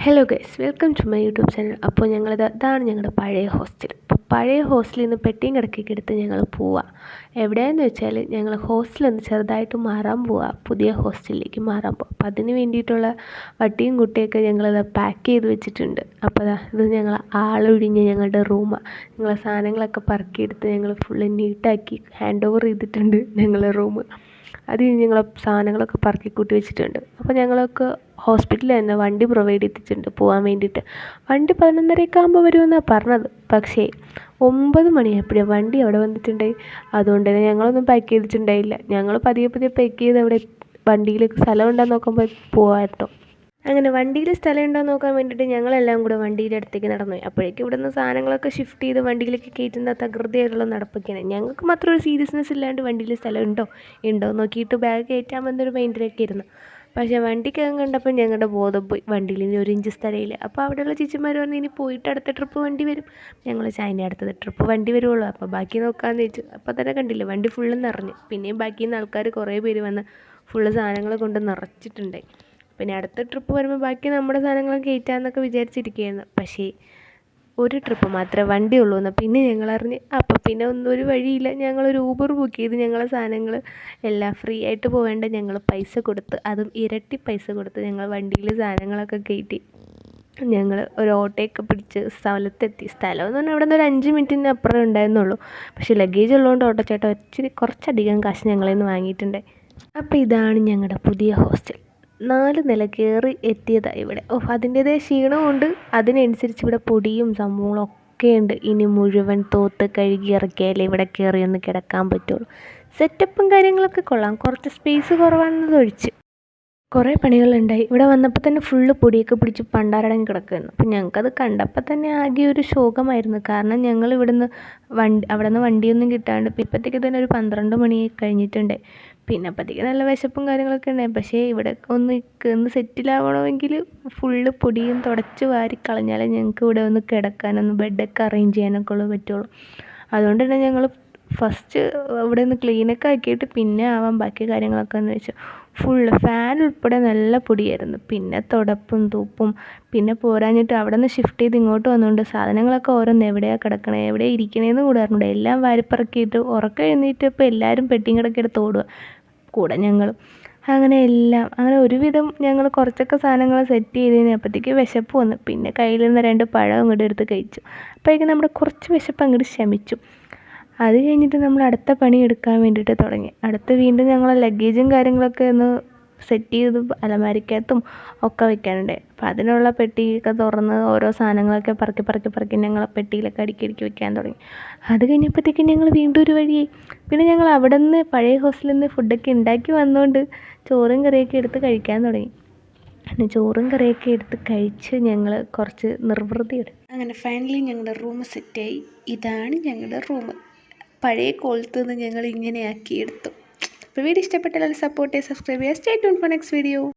Hello guys welcome to my YouTube channel അപ്പോൾ ഞങ്ങളിത് ഇതാണ് ഞങ്ങളുടെ പഴയ ഹോസ്റ്റൽ അപ്പോൾ പഴയ ഹോസ്റ്റലിൽ നിന്ന് പെട്ടിയും കിടക്കൊക്കെ എടുത്ത് ഞങ്ങൾ പോവുക എവിടെയെന്ന് വെച്ചാൽ ഞങ്ങൾ ഹോസ്റ്റലിൽ നിന്ന് ചെറുതായിട്ട് മാറാൻ പോവുക പുതിയ ഹോസ്റ്റലിലേക്ക് മാറാൻ പോവുക അപ്പോൾ അതിന് വേണ്ടിയിട്ടുള്ള വട്ടിയും കുട്ടിയൊക്കെ ഞങ്ങളിത് പാക്ക് ചെയ്ത് വെച്ചിട്ടുണ്ട്. അപ്പോൾ ഇത് ഞങ്ങൾ ആളൊഴിഞ്ഞ് ഞങ്ങളുടെ റൂമാണ് ഞങ്ങളെ സാധനങ്ങളൊക്കെ പറക്കിയെടുത്ത് ഞങ്ങൾ ഫുള്ള് നീറ്റാക്കി ഹാൻഡ് ഓവർ ചെയ്തിട്ടുണ്ട് ഞങ്ങളുടെ റൂം അത് കഴിഞ്ഞ് ഞങ്ങൾ സാധനങ്ങളൊക്കെ പറക്കി കൂട്ടി വെച്ചിട്ടുണ്ട്. അപ്പോൾ ഞങ്ങൾക്ക് ഹോസ്പിറ്റലിൽ തന്നെ വണ്ടി പ്രൊവൈഡ് ചെയ്തിട്ടുണ്ട് പോകാൻ വേണ്ടിയിട്ട്. വണ്ടി പതിനൊന്നരയൊക്കെ ആകുമ്പോൾ വരുമെന്നാണ് പറഞ്ഞത്. പക്ഷേ ഒമ്പത് മണിയായപ്പോഴേ വണ്ടി അവിടെ വന്നിട്ടുണ്ടായി അതുകൊണ്ട് തന്നെ ഞങ്ങളൊന്നും പാക്ക് ചെയ്തിട്ടുണ്ടായില്ല. ഞങ്ങൾ പതിയെ പതിയെ പാക്ക് ചെയ്ത് അവിടെ വണ്ടിയിലേക്ക് സ്ഥലം ഉണ്ടോയെന്ന് നോക്കുമ്പോൾ പോകാട്ടോ അങ്ങനെ വണ്ടിയിൽ സ്ഥലം ഉണ്ടോ നോക്കാൻ വേണ്ടിയിട്ട് ഞങ്ങളെല്ലാം കൂടെ വണ്ടിയുടെ അടുത്തേക്ക് നടന്നു. അപ്പോഴേക്കും ഇവിടുന്ന് സാധനങ്ങളൊക്കെ ഷിഫ്റ്റ് ചെയ്ത് വണ്ടിയിലേക്ക് കയറ്റുന്ന തകൃതിയായിട്ടുള്ള നടപ്പൊക്കെയാണ്. ഞങ്ങൾക്ക് മാത്രം ഒരു സീരിയസ്നെസ് ഇല്ലാണ്ട് വണ്ടിയിൽ സ്ഥലം ഉണ്ടോ ഉണ്ടോ നോക്കിയിട്ട് ബാഗ് കയറ്റാൻ വന്നൊരു മൈൻഡിലൊക്കെ ഇരുന്നു പക്ഷേ വണ്ടിക്കകം കണ്ടപ്പോൾ ഞങ്ങളുടെ ബോധം പോയി. വണ്ടിയിൽ ഇനി ഒരു ഇഞ്ച് സ്ഥലമില്ല. അപ്പോൾ അവിടെയുള്ള ചേച്ചിമാർ പറഞ്ഞു ഇനി പോയിട്ട് അടുത്ത ട്രിപ്പ് വണ്ടി വരും. ഞങ്ങൾ ചൈന അടുത്ത ട്രിപ്പ് വണ്ടി വരുള്ളൂ അപ്പോൾ ബാക്കി നോക്കാമെന്ന് വെച്ചു അപ്പോൾ തന്നെ കണ്ടില്ല വണ്ടി ഫുള്ള് നിറഞ്ഞു. പിന്നെയും ബാക്കിയിൽ നിന്ന് ആൾക്കാർ കുറേ പേര് വന്ന് ഫുള്ള് സാധനങ്ങൾ കൊണ്ട് നിറച്ചിട്ടുണ്ടായി. പിന്നെ അടുത്ത ട്രിപ്പ് വരുമ്പോൾ ബാക്കി നമ്മുടെ സാധനങ്ങൾ കയറ്റാമെന്നൊക്കെ വിചാരിച്ചിരിക്കുകയായിരുന്നു. പക്ഷേ ഒരു ട്രിപ്പ് മാത്രമേ വണ്ടി ഉള്ളൂ എന്ന് പിന്നെ ഞങ്ങൾ അറിഞ്ഞ് അപ്പോൾ പിന്നെ ഒന്നും ഒരു വഴിയില്ല. ഞങ്ങളൊരു ഊബർ ബുക്ക് ചെയ്ത് ഞങ്ങളെ സാധനങ്ങൾ എല്ലാം ഫ്രീ ആയിട്ട് പോവേണ്ട ഞങ്ങൾ പൈസ കൊടുത്ത് അതും ഇരട്ടി പൈസ കൊടുത്ത് ഞങ്ങൾ വണ്ടിയിൽ സാധനങ്ങളൊക്കെ കയറ്റി ഞങ്ങൾ ഒരു ഓട്ടോയൊക്കെ പിടിച്ച് സ്ഥലത്തെത്തി. സ്ഥലം എന്ന് പറഞ്ഞാൽ അവിടെ നിന്ന് ഒരു അഞ്ച് മിനിറ്റിന് അപ്പുറം ഉണ്ടായിരുന്നുള്ളൂ. പക്ഷേ ലഗേജ് ഉള്ളതുകൊണ്ട് ഓട്ടോ ചേട്ടാ ഇച്ചിരി കുറച്ചധികം കാശ് ഞങ്ങളിൽ നിന്ന് വാങ്ങിയിട്ടുണ്ട്. അപ്പോൾ ഇതാണ് ഞങ്ങളുടെ പുതിയ ഹോസ്റ്റൽ നാല് നില കയറി എത്തിയതാണ് ഇവിടെ. ഓ അതിന്റേതായ ക്ഷീണമുണ്ട് അതിനനുസരിച്ച് ഇവിടെ പൊടിയും സംഭവങ്ങളും ഒക്കെ ഉണ്ട്. ഇനി മുഴുവൻ തോത്ത് കഴുകി ഇറക്കിയാലേ ഇവിടെ കയറി ഒന്ന് കിടക്കാൻ പറ്റുള്ളൂ. സെറ്റപ്പും കാര്യങ്ങളൊക്കെ കൊള്ളാം. കുറച്ച് സ്പേസ് കുറവാണെന്നത് ഒഴിച്ച് കുറേ പണികളുണ്ടായി. ഇവിടെ വന്നപ്പോൾ തന്നെ ഫുള്ള് പൊടിയൊക്കെ പിടിച്ച് പണ്ടാരടങ്ങി കിടക്കുമായിരുന്നു അപ്പം ഞങ്ങൾക്കത് കണ്ടപ്പോൾ തന്നെ ആകെ ഒരു ശോകമായിരുന്നു. കാരണം ഞങ്ങൾ ഇവിടുന്ന് വണ്ടി അവിടെ നിന്ന് വണ്ടിയൊന്നും കിട്ടാണ്ട് ഇപ്പോഴത്തേക്ക് തന്നെ ഒരു പന്ത്രണ്ട് മണി കഴിഞ്ഞിട്ടുണ്ട്. പിന്നെ അപ്പോഴത്തേക്ക് നല്ല വിശപ്പും കാര്യങ്ങളൊക്കെ ഉണ്ടായി. പക്ഷേ ഇവിടെ ഒന്ന് ഒന്ന് സെറ്റിലാവണമെങ്കിൽ ഫുള്ള് പൊടിയും തുടച്ച് വാരി കളഞ്ഞാലേ ഞങ്ങൾക്ക് ഇവിടെ ഒന്ന് കിടക്കാനൊന്ന് ബെഡൊക്കെ അറേഞ്ച് ചെയ്യാനൊക്കെ ഉള്ളൂ പറ്റുള്ളൂ. അതുകൊണ്ട് തന്നെ ഞങ്ങൾ ഫസ്റ്റ് ഇവിടെ ഒന്ന് ക്ലീനൊക്കെ ആക്കിയിട്ട് പിന്നെ ആവാം ബാക്കി കാര്യങ്ങളൊക്കെ എന്ന് വെച്ചാൽ ഫുള്ള് ഫാൻ ഉൾപ്പെടെ നല്ല പൊടിയായിരുന്നു. പിന്നെ തുടപ്പും തൂപ്പും പിന്നെ പോരാഞ്ഞിട്ട് അവിടെ നിന്ന് ഷിഫ്റ്റ് ചെയ്ത് ഇങ്ങോട്ട് വന്നുകൊണ്ട് സാധനങ്ങളൊക്കെ ഓരോന്ന് എവിടെയാണ് കിടക്കണേ എവിടെ ഇരിക്കണേന്ന് കൂടെ അറിഞ്ഞൂടെ എല്ലാം വാരിപ്പിറക്കിയിട്ട് ഉറക്കം എഴുന്നേറ്റപ്പോൾ എല്ലാവരും പെട്ടിയും കിടക്കി എടുത്ത് ഓടുക കൂടെ ഞങ്ങളും. അങ്ങനെ എല്ലാം അങ്ങനെ ഒരുവിധം ഞങ്ങൾ കുറച്ചൊക്കെ സാധനങ്ങൾ സെറ്റ് ചെയ്ത് കഴിഞ്ഞപ്പോഴത്തേക്ക് വിശപ്പ് വന്നു. പിന്നെ കയ്യിൽ നിന്ന് രണ്ട് പഴം അങ്ങോട്ട് എടുത്ത് കഴിച്ചു. അപ്പോഴേക്കും നമ്മുടെ കുറച്ച് വിശപ്പ് അങ്ങോട്ട് ശമിച്ചു. അത് കഴിഞ്ഞിട്ട് നമ്മൾ അടുത്ത പണി എടുക്കാൻ വേണ്ടിയിട്ട് തുടങ്ങി. അടുത്ത് വീണ്ടും ഞങ്ങൾ ലഗേജും കാര്യങ്ങളൊക്കെ ഒന്ന് സെറ്റ് ചെയ്ത് അലമാരിക്കകത്തും ഒക്കെ വെക്കാനുണ്ട്. അപ്പം അതിനുള്ള പെട്ടിയൊക്കെ തുറന്ന് ഓരോ സാധനങ്ങളൊക്കെ പറക്കി പറക്കി പറക്കി ഞങ്ങൾ പെട്ടിയിലൊക്കെ അടുക്കി അടുക്കി വെക്കാൻ തുടങ്ങി. അത് കഴിഞ്ഞപ്പോഴത്തേക്കും ഞങ്ങൾ വീണ്ടും ഒരു വഴിയായി. പിന്നെ ഞങ്ങൾ അവിടെ നിന്ന് പഴയ ഹോസ്റ്റലിൽ നിന്ന് ഫുഡൊക്കെ ഉണ്ടാക്കി വന്നുകൊണ്ട് ചോറും കറിയൊക്കെ എടുത്ത് കഴിക്കാൻ തുടങ്ങി. പിന്നെ ചോറും കറിയൊക്കെ എടുത്ത് കഴിച്ച് ഞങ്ങൾ കുറച്ച് നിർവൃതിയുടെ അങ്ങനെ ഫൈനലി ഞങ്ങളുടെ റൂം സെറ്റായി ഇതാണ് ഞങ്ങളുടെ റൂം പഴയ കോളത്ത് നിന്ന് ഞങ്ങൾ ഇങ്ങനെ ആക്കിയെടുത്തു വീഡിയോ ഇഷ്ടപ്പെട്ടാൽ സപ്പോർട്ട് സബ്സ്ക്രൈബ് ചെയ്യുക. Stay tune for next video